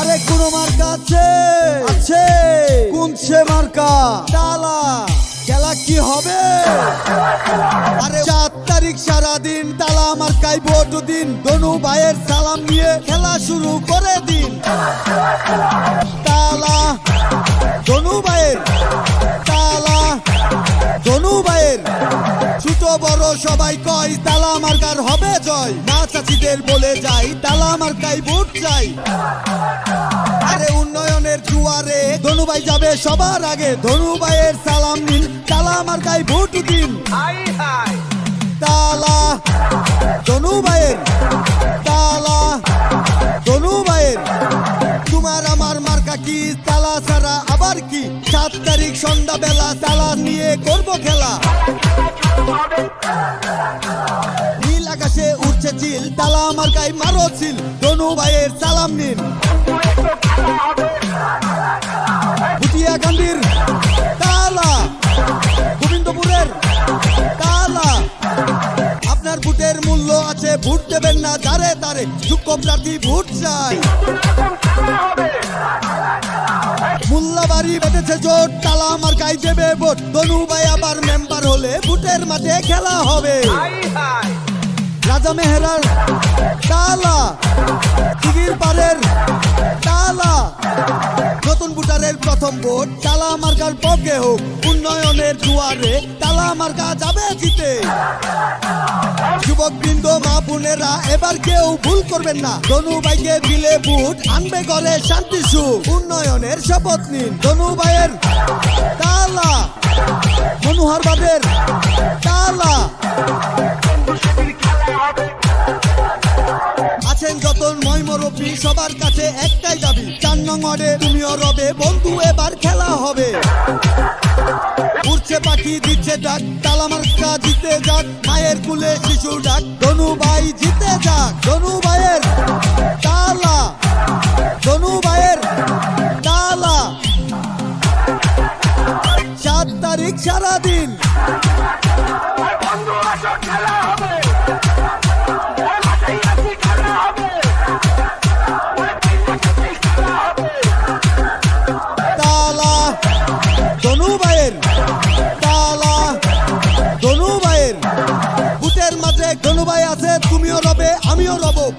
আরে কোন মার্কা আছে? আছে। কোন সে মার্কা? তালা খেলা কি হবে? আরে চার তারিখ সারাদিন তালা মার্কাই ভোট দিন। দনু ভাইয়ের সালাম নিয়ে খেলা শুরু করে দিন। তালা বড় সবাই কয়, তালা মার্কার হবে জয়। মা চাচিদের বলে যাই, তালা মার্কাই ভোট চাই। আরে উন্নয়নের জুয়ারে ধনুভাই যাবে সবার আগে। ধনুভাইয়ের সালাম নিন, তালা মার্কাই ভোট দিন। তালা ধনুভাইয়ের তালা ধনুভাইয়ের তোমার আমার মার্কা কি? তালা ছাড়া আবার কি? সাত তারিখ সন্ধ্যা বেলা তালা নিয়ে করব খেলা। নীল আকাশে উঠছে চিল, তালা আমার গায়ে মারো চিল ধনু ভাইয়ের সালাম নিন। ভুটিয়া গান্ধীর তালা। গোবিন্দপুরের তালা। আপনার ভোটের মূল্য আছে, ভোট দেবেন না দাঁড়ে দাঁড়ে যোগ্য প্রার্থী ভোট চাই। মোল্লাবাড়ি বেঁধেছে জোট, তালা আমার গাই দেবে ভোট ধনু ভাই আবার মেম্বার হলে ভোটের মাঠে খেলা হবে। রাজা মেহরার তালা দিঘির পারের তালা। নতুন ভোটারের প্রথম ভোট, তালা মার্কার পক্ষে হোক। উন্নয়নের দুয়ারে তালা মার্কা যাবে জিতে। যুবক বৃন্দ মা বোনেরা, এবার কেউ ভুল করবেন না। ধনু ভাইকে দিলে বুট, আনবে ঘরে শান্তি সুখ। উন্নয়নের শপথ নিন। ধনু ভাইয়ের তালা। মনোহর বাদের তালা। আছেন যত ময়মরবি সবার কাছে একটাই দাবি, চার নম্বরে তুমিও রবে। বন্ধু, এবার খেলা হবে। উঠছে পাখি দিচ্ছে ডাক তালামার কা জিতে যাক মায়ের কুলে শিশু ডাক ধনু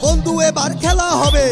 বন্ধু এবার খেলা হবে।